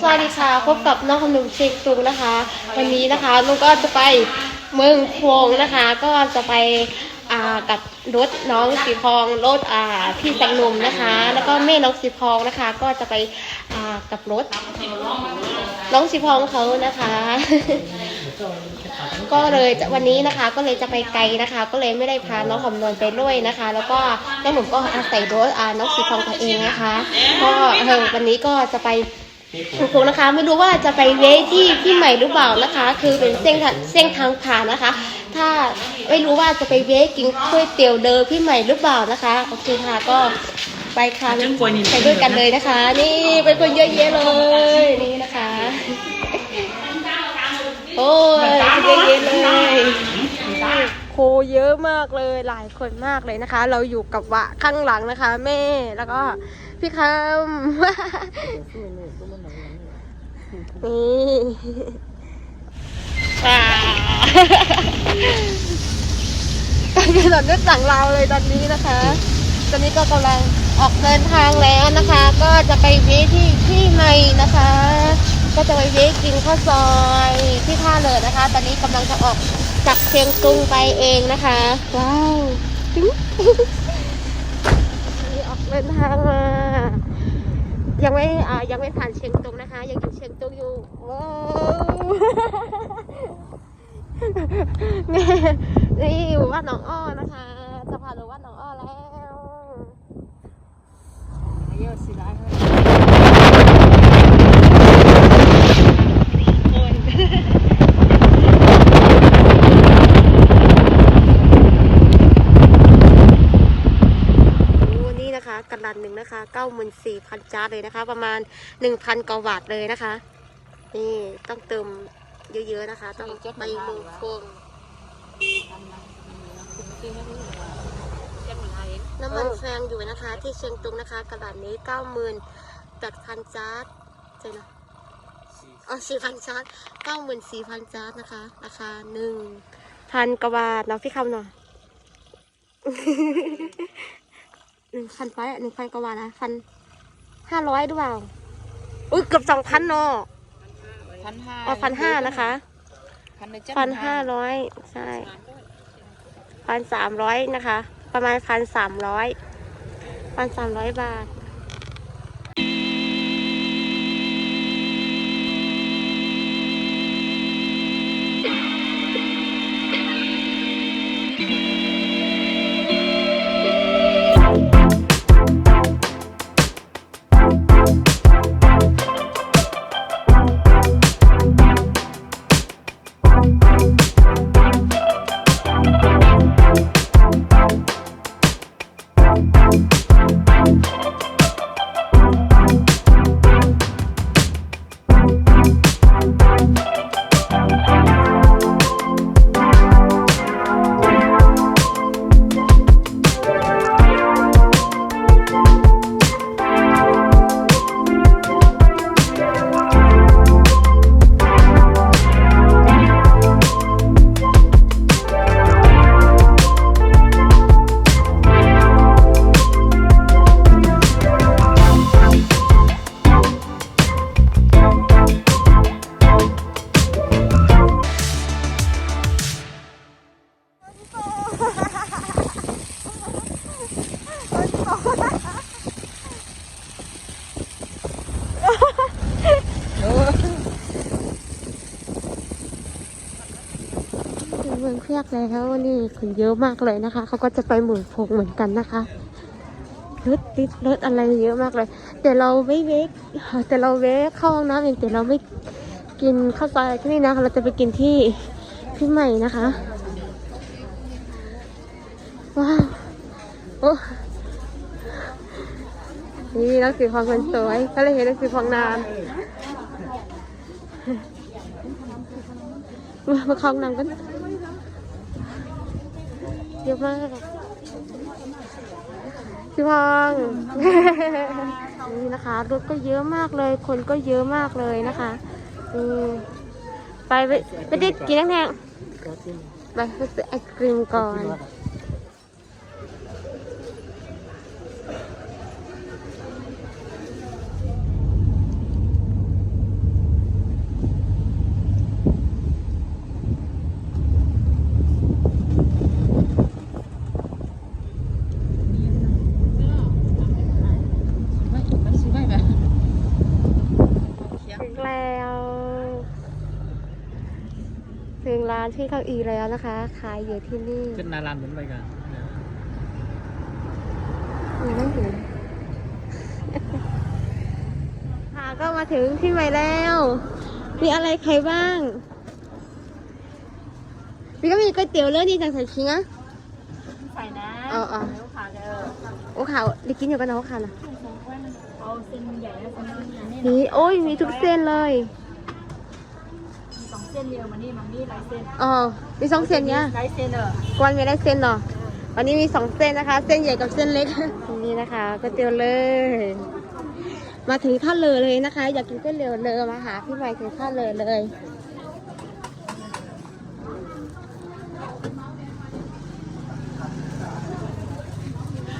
สวัสดีค่ะพบกับน้องขนมเชงตุงนะคะ วันนี้นะคะลุงก็จะไปเมืองพวงนะคะ ก็จะไปกับรถน้องสีพองรถพี่แสงหนุ่มนะคะ แล้วก็แม่น้องสีพองนะคะ ก็จะไปกับรถน้องสีพองเขานะคะ ก็เลยวันนี้นะคะก็เลยจะไปไกลนะคะ ก็เลยไม่ได้พาน้องหอมนวลไปด้วยนะคะ แล้วก็น้องหนุ่มก็อาศัยรถน้องสีทองตัวเองนะคะ ก็วันนี้ก็จะไป ถูกๆนะคะ ไม่รู้ว่าจะไปเวที่ที่ใหม่หรือเปล่านะคะ คือเป็นเส้นทางเส้นทางผ่านนะคะ ถ้าไม่รู้ว่าจะไปเวกินก๋วยเตี๋ยวเดิมพี่ใหม่หรือเปล่านะคะโอเคค่ะก็ไปค่ะไปด้วยกันเลยนะคะ นี่เป็นคนเยอะแยะเลยนี่นะคะ โอ้ยเยอะแยะเลยโคเยอะมากเลยหลายคนมากเลยนะคะ เราอยู่กับวะข้างหลังนะคะ แม่แล้วก็พี่คำ นี่ว้าวเป็นถนนด้วยสั่งเราเลยตอนนี้นะคะ ตอนนี้ก็กำลังออกเดินทางแล้วนะคะ ก็จะไปเวทที่ที่ใหม่นะคะ ก็จะไปเวทกินข้าวซอยที่ท่าเรือนะคะ ตอนนี้กำลังจะออกจากเชียงตุงไปเองนะคะ ว้าวจึ๊งนี่ออกเดินทางมา ยังไม่อ่ายังไม่ผ่านเชียงตุงนะคะ ยังอยู่เชียงตุงอยู่ว้าวนี่นี่อยู่ว่านหนองอ้อนะคะ จะพาดูว่านหนองอ้อแล้ว เยอะสิร้าย โอ้นี่นะคะกระดั นะคะเก้าหมื่นสี่พันจาร์เลยนะคะ ประมาณหนึ่งพันกว่าบาทเลยนะคะ นี่ต้องเติมเยอะๆนะคะ ต้องไปเมืองคงน้ำมันแพงอยู่นะคะ ที่เชียงตุงนะคะกระดาษนี้เก้าหมื่นแปดพันจาร์ใช่นะอ๋อสี่พันจาร์เก้าหมื่นสี่พันจาร์นะคะราคาหนึ่งพันกว่าบาทเนาะพี่คำหน่อย หนึ่งพันไปอะหนึ่งพันกว่าบาทนะพันห้าร้อยหรือเปล่า อุ้ยเกือบสองพันเนาะพันห้าอ๋อพันห้านะคะพันในเจ้าพันห้าร้อยใช่พันสามร้อยนะคะ ประมาณพันสามร้อยพันสามร้อยบาท เยอะมากเลยนะคะ เขาก็จะไปหมุนพงเหมือนกันนะคะรถติดรถอะไรเยอะมากเลย แต่เราไม่เวกแต่เราเวกเข้าห้องน้ำเองแต่เราไม่กินข้าวซอยที่นี่นะเราจะไปกินที่ที่ใหม่นะคะว้าวโอ้นี่นักสืบพองคนสวยก็เลยเห็นนักสืบพองนามมาเข้าห้องน้ำกัน เยอะมากพี่พองนี่นะคะ รถก็เยอะมากเลย คนก็เยอะมากเลยนะคะอืมไปไปไปดิกินแห้งๆไปไปซื้อไอศกรีมก่อน ร้านที่เขาอีแล้วนะคะ ขายอยู่ที่นี่ขึ้นนารันเหมือนไปกันอืมนั่งถึงค่ะก็มาถึงที่ใหม่แล้ว มีอะไรใครบ้างมีก็มีก๋วยเตี๋ยวเลือดดีจังใส่คิงอะใส่นะเอาเอาเดี๋ยวขาเด้อโอ้ข่าวได้กินอยู่กันนะโอ้ข่าวนะเอาเส้นใหญ่แล้วเส้นน้อยนี่นี่โอ้ยมีทุกเส้นเลยมีสอง เส้นเดียวมานี่มันนี่หลายเส้นอ๋อมีสองเส้นเนี่ยหลายเส้นเออกวนมีได้เส้นเหรอวันนี้มีสองเส้นนะคะ เส้นใหญ่กับเส้นเล็กนี่นะคะก๋วยเตี๋ยวเลย มาถึงท่าเรือเลยนะคะ อยากกินก๋วยเตี๋ยวเรือมาหาพี่ใหม่ถึงท่าเรือเลย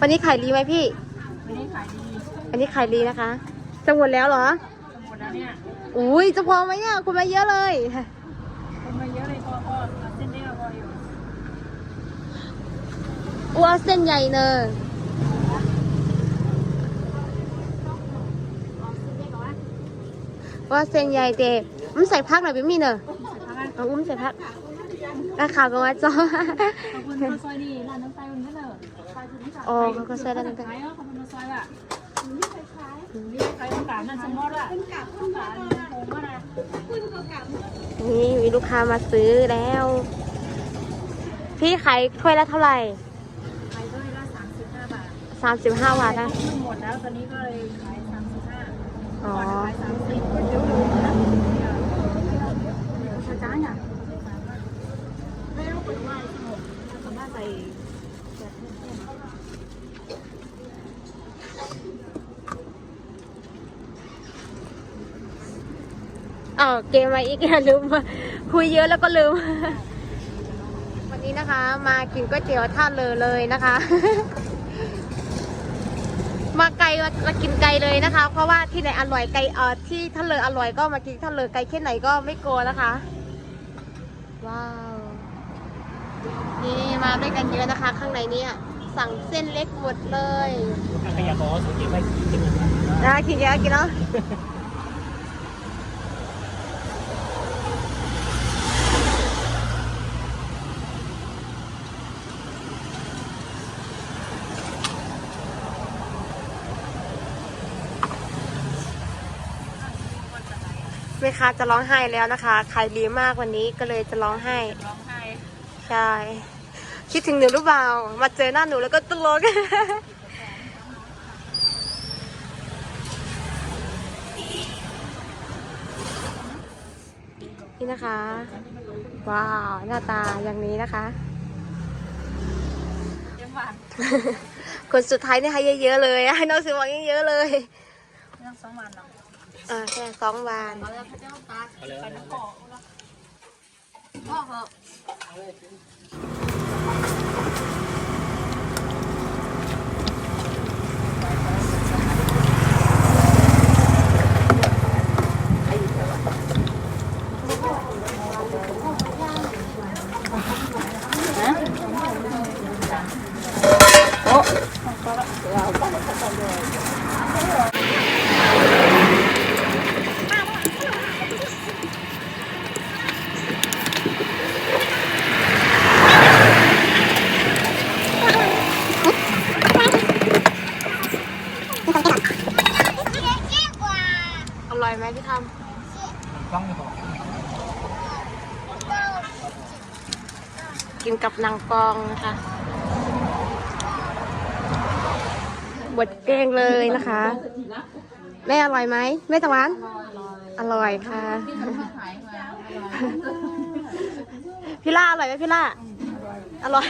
วันนี้ขายดีไหมพี่ วันนี้ขายดี วันนี้ขายดีนะคะ จะหมดแล้วเหรอสมมติแล้วเนี่ย อุ้ยจะพอไหมเนี่ยคุณมาเยอะเลย คนมาเยอะเลยพอพอเอาเส้นเดียวพออยู่ อ้วเส้นใหญ่เนอะเอาเส้นเล็กก่อนว่าเส้นใหญ่เด็มันใส่พักหน่อยเป็นมีเนอะใส่ผ้ากันเอาอุ้มใส่พักราคาก็ว่าจ้อขอบคุณข้าวซอยนี่ร้านน้ำใจมันก็เนอะซอยถึงที่สามอ๋อเขาก็ซอยร้านน้ำใจขายอะขอบคุณข้าวซอยอะนี่ใครขายนี่ใครต้องการนั่นสมมติอะต้องการต้องการโฮมอะนะนี่มีลูกค้ามาซื้อแล้ว พี่ขายถ้วยละเท่าไหร่ สามสิบห้าบาทนะหมดแล้วตอนนี้ก็เลยขายสามสิบห้าอ๋อก่อนขายสามสิบเดี๋ยวดูนะช้าจ้าเนี่ยไม่รู้เปิดว่าสนุกสามารถใส่แบบเส้นอ๋อเกมมาอีกอย่าลืมคุยเยอะแล้วก็ลืม วันนี้นะคะ มากินก๋วยเตี๋ยวท่าเรือเลยนะคะ มาไกลมามากินไกลเลยนะคะ เพราะว่าที่ไหนอร่อยไกลเออที่ท่าเรืออร่อยก็มากินท่าเรือไกลแค่ไหนก็ไม่กลัวนะคะ ว้าวนี่มาด้วยกันเยอะนะคะ ข้างในเนี่ยสั่งเส้นเล็กหมดเลยถ้าใครอยากบอกว่าสุกี้ไม่กินนะกินเยอะกินเนาะ แม่ค้าจะร้องไห้แล้วนะคะขายดีมากวันนี้ก็เลยจะร้องไห้ ร้องไห้ใช่ คิดถึงหนูหรือเปล่า มาเจอหน้าหนูแล้วก็ตลก นี่นะคะ ว้าว หน้าตาอย่างนี้นะคะ เยี่ยมหวานคนสุดท้ายนี่ให้เยอะๆเลยให้น้องสิบอกเยอะๆเลย เรื่องสองวันเนาะ อ่าแค่สองวันเอาแล้วพระเจ้าตาไปน้ำเกาะแล้วพ่อเหอะอร่อยไหมพี่ท ต้องบอกำกิ นกับนางกองนะคะบดเก้งเลยนะคะ แม่อร่อยไหมแม่ตะวัน อร่อยค่ะ พี่ล่าอร่อยไหมพี่ล่า อร่อย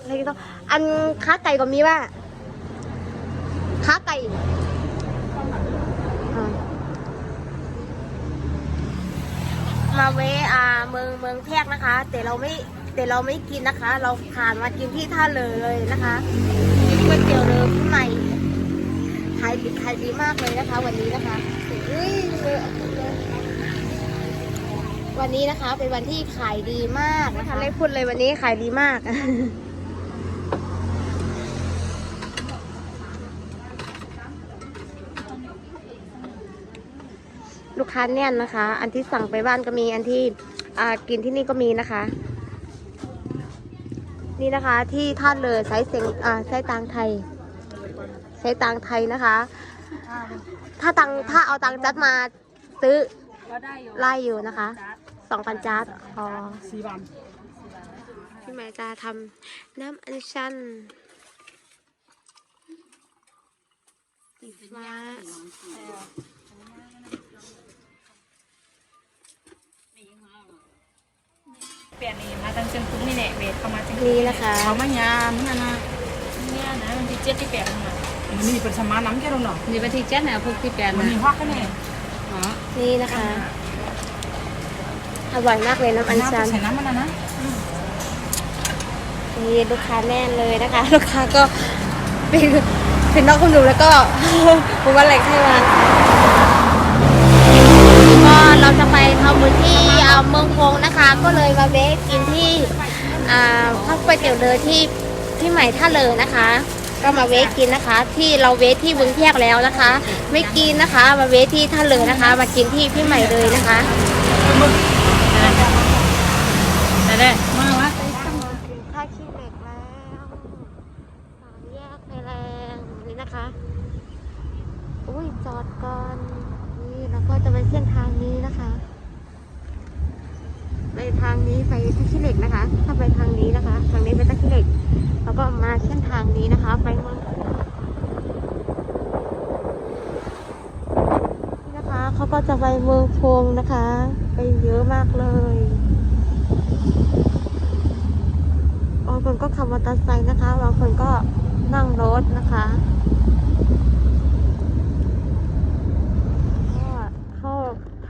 อะไรก็ต้องอันขาไก่ก็มีว่าขาไก่อ่ามาเวะอ่าเมืองเมืองแพรกนะคะ แต่เราไม่ แต่เราไม่กินนะคะ เราผ่านมากินที่ท่าเรือเลยนะคะกินก๋วยเตี๋ยวเรือพี่ใหม่ขายดีขายดีมากเลยนะคะ วันนี้นะคะเฮ้ยเยอะเลยวันนี้นะคะ เป็นวันที่ขายดีมากนะคะเลยพูดเลยวันนี้ขายดีมากลูกค้าแน่นนะคะ อันที่สั่งไปบ้านก็มี อันที่กินที่นี่ก็มีนะคะ นี่นะคะที่ท่าเรือไซส์เสียงอ่าไซส์ตังไทยไซส์ตังไทยนะคะ ถ้าตังถ้าเอาตังจัดมาซื้อก็ได้อยู่ไล่อยู่นะคะสองพันจัดอ๋อสี่บาทพี่แม่จะทำน้ำอัญชันสีฟ้า ปลี่ยนนี่มาตั้งเชียงคุ้งนี่แหละเวทเข้ามาจังนี่นะคะเขาไม่ยามนี่นะเนี่ยนะมันที่เจ็ดที่แปดมามันนี่เป็นสมาน้ำแค่ตรงหนอนี่วันที่เจ็ดนะพวกที่แปดมันนะมีฮอกแค่นี้อ๋อนี่นะคะอร่อยมากเลยน้ำอัญชันใส่น้ำมันนะนะนี่ลูกค้าแน่นเลยนะคะ ลูกค้าก็เป็นเป็นน้องคุณหนูแล้วก็ผมว่าอะไรให้มาก็เราจะไปทำบุญที่อ่า เมืองคงนะคะ ก็เลยมาเวะกินที่ข้าวก๋วยเตี๋ยวเรือที่ที่ใหม่ท่าเรือนะคะ ก็มาเวะกินนะคะ ที่เราเวะที่บึงเทียกแล้วนะคะ ไม่กินนะคะ มาเวะที่ท่าเรือนะคะ มากินที่พี่ใหม่เลยนะคะได้ได้มาวะ ท่าขี้เหล็กแล้วสามแยกไฟแรงนี่นะคะ อุ้ยจอดก่อนนี่แล้วก็จะไปเส้นทางนี้นะคะ ไปทางนี้ไปท่าขี้เหล็กนะคะ ถ้าไปทางนี้นะคะ ทางนี้ไปท่าขี้เหล็ก แล้วก็มาเส้น ทางนี้นะคะ ไปเมืองนี่นะคะเขาก็จะไปเมืองพงนะคะ ไปเยอะมากเลยบางคนก็ขับมอเตอร์ไซค์นะคะบางคนก็นั่งรถนะคะก็เข้า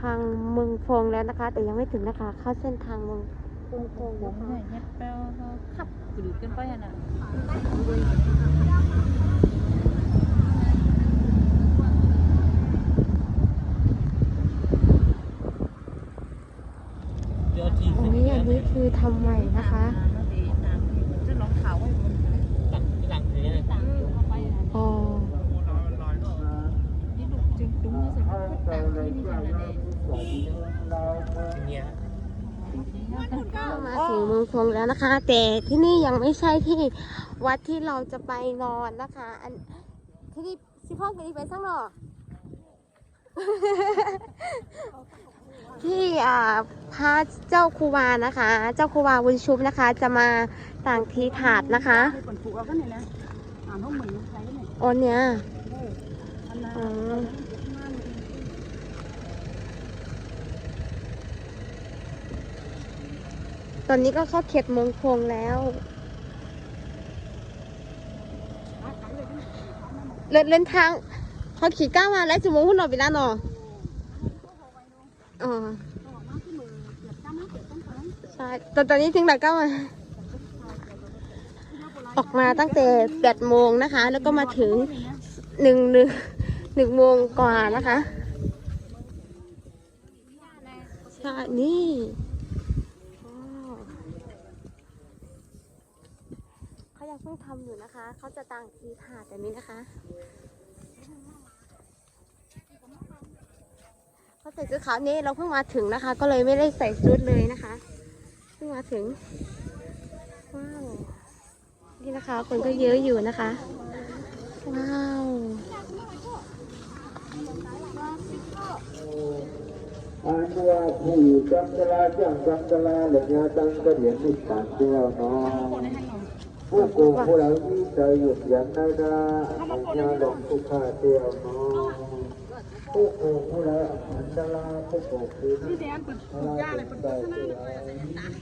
ทางเมืองพงแล้วนะคะ แต่ยังไม่ถึงนะคะ เข้าเส้นทางเมืองเมืองพงผนะมคะเนี่ยเฮ็ดแป้วขับ กระดูกกันไปอะนะเดี๋ยวทีอันนี้อันนี้คือทำใหม่นะคะจะลองขาวไว้บน ตักหลังนี้ ต่างเข้าไปนะ อ๋อ นี่ดูจึงตุ้งเสร็จก็ต่างที่นี่ขนาดนี้ เนี่ย เข้ามาถึงเมืองพงแล้วนะคะ แต่ที่นี่ยังไม่ใช่ที่วัดที่เราจะไปนอนนะคะ อันที่นี่สิพ่อกันดีไปสักหน่อที่อ่าพระเจ้าครูวานะคะ เจ้าครูวาวุญชุบนะคะ จะมาต่างทีถาดนะคะผลผูกเอากันนี่นะอ่านห้องเหมือนใครเนี่ยโอนเนี้ยอันนั้น อ๋อ ตอนนี้ก็เข้าเขตเมืองพงแล้วเดินเดินทางเขาขี่ก้าวมาแล้วจุโมงหุ่นหนอไปแล้วหนออ๋อใช่แต่ตอนนี้ถึงไหนก้าวมาออกมาตั้งแต่แปดโมงนะคะ แล้วก็มาถึงหนึ่งหนึ่งหนึ่งโมงกว่านะคะใช่นี่ว้าวเขา ยังเพิ่งทำอยู่นะคะ เขาจะต่างทีถาดแบบนี้นะคะเขาใส่ชุดขาวนี่เราเพิ่งมาถึงนะคะ ก็เลยไม่ได้ใส่ชุดเลยนะคะ เพิ่งมาถึงว้าวนี่นะคะ คนก็เยอะอยู่นะคะ ว้าวอันว่าผู้จังกลาจังจังกลาเหลือยาจังก็เหรียญนิสานเดียวเนาะ ผู้โกงผู้เราที่ใจหยุดยันได้ได้ยาหลงผู้ฆ่าเดียวเนาะผู้โกงผู้เราอันตรายผู้โกงคือนี่แดงเป็นผู้ย่าเลยเป็นผู้ชนะ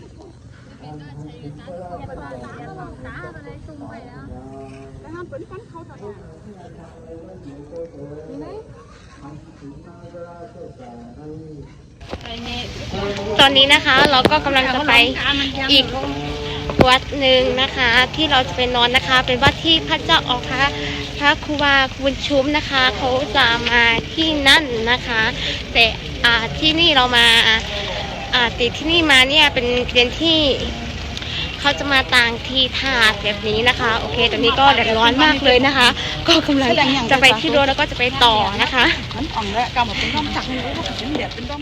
ตอนนี้นะคะเราก็กำลังจะไปอีก วัดหนึ่งนะคะที่เราจะไปนอนนะคะ เป็นวัดที่พระเจ้าออกพระพระครูบาบุญชุมนะคะเขาจะมาที่นั่นนะคะ แต่อ่าที่นี่เรามาอ่าติดที่นี่มาเนี่ยเป็นเป็นที่เขาจะมาต่างที่ถาดแบบนี้นะคะ โอเคตอนนี้ก็แดดร้อนมากเลยนะคะ ก็กำลังจะไปที่รถแล้วก็จะไปต่อนะคะ มันอ่องแล้วกำแบบเป็นร่องจักรเป็นร่อง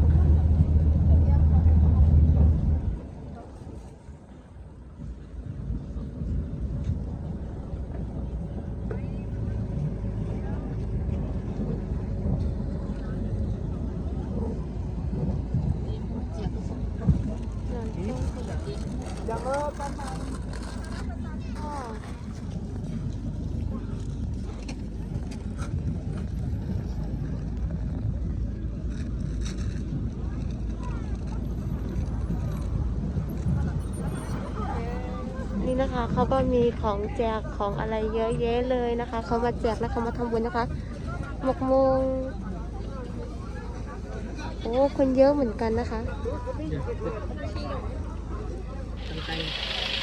นี่ะคะเขาก็มีของแจกของอะไรเยอะแยะเลยนะคะเขามาแจกและเขามาทำบุญนะคะหมกมงโอ้คนเยอะเหมือนกันนะคะ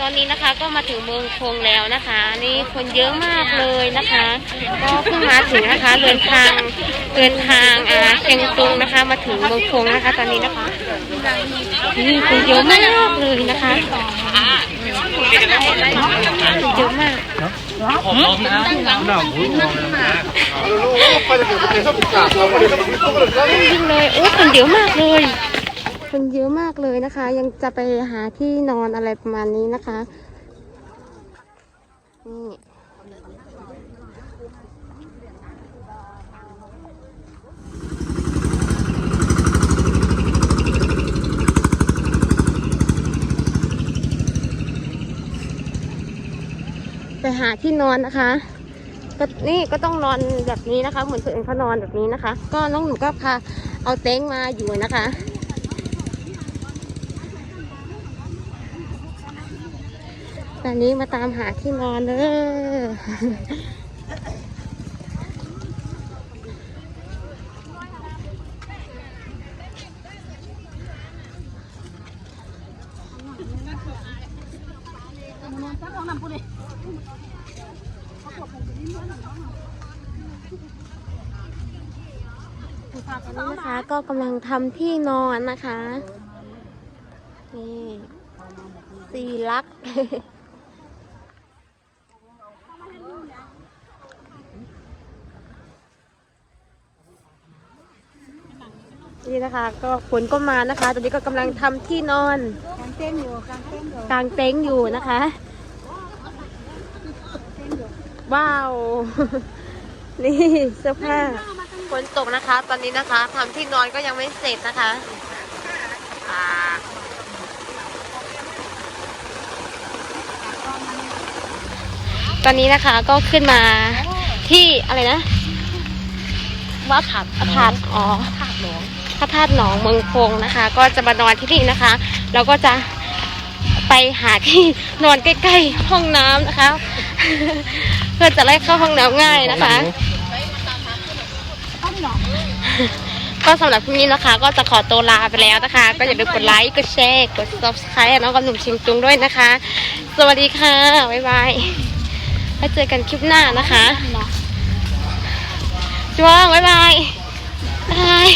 ตอนนี้นะคะก็มาถึงเมืองคงแล้วนะคะ นี่คนเยอะมากเลยนะคะ ก็เพิ่งมาถึงนะคะเดินทางเดินทางอ่าเชียงตุงนะคะ มาถึงเมืองคงนะคะ ตอนนี้นะคะนี่คนเยอะมากเลยนะคะ เยอะมากผมลองนะหน้าหูยิ่งเลยโอ้คนเยอะมากเลยคนเยอะมากเลยนะคะ ยังจะไปหาที่นอนอะไรประมาณนี้นะคะนี่ หาที่นอนนะคะก็นี่ก็ต้องนอนแบบนี้นะคะ เหมือนคนอื่นเขานอนแบบนี้นะคะ ก็น้องหนูก็พาเอาเต็นท์มาอยู่นะคะตอนนี้มาตามหาที่นอนเลยตอนนี้นะคะก็กำลัง ทำที่นอนนะคะนี่สี่ลักนี่นะคะ ก็ฝนก็มานะคะ ตอนนี้ก็กำลังทำที่นอนกางเต้นอยู่กางเต้นอยู่กางเต็นท์อยู่นะคะ ว้าว นี่เสื้อผ้า ฝนตกนะคะ ตอนนี้นะคะทำที่นอนก็ยังไม่เสร็จนะคะตอนนี้นะคะก็ขึ้นมาที่อะไรนะวัดผาผาอ๋อพระธาตุหนองเมืองคงนะคะ ก็จะมานอนที่นี่นะคะเราก็จะไปหาที่นอนใกล้ๆห้องน้ำนะคะ เพื่อจะไล่เข้าห้องน้ำง่ายนะคะ ก็สำหรับคลิปนี้นะคะ ก็จะขอตัวลาไปแล้วนะคะ ก็อย่าลืมกดไลค์กดแชร์กด subscribe น้องกับหนุ่มชิงตุงด้วยนะคะ สวัสดีค่ะบ๊ายบายไว้เจอกันคลิปหน้านะคะจ้วงบ๊ายบายบาย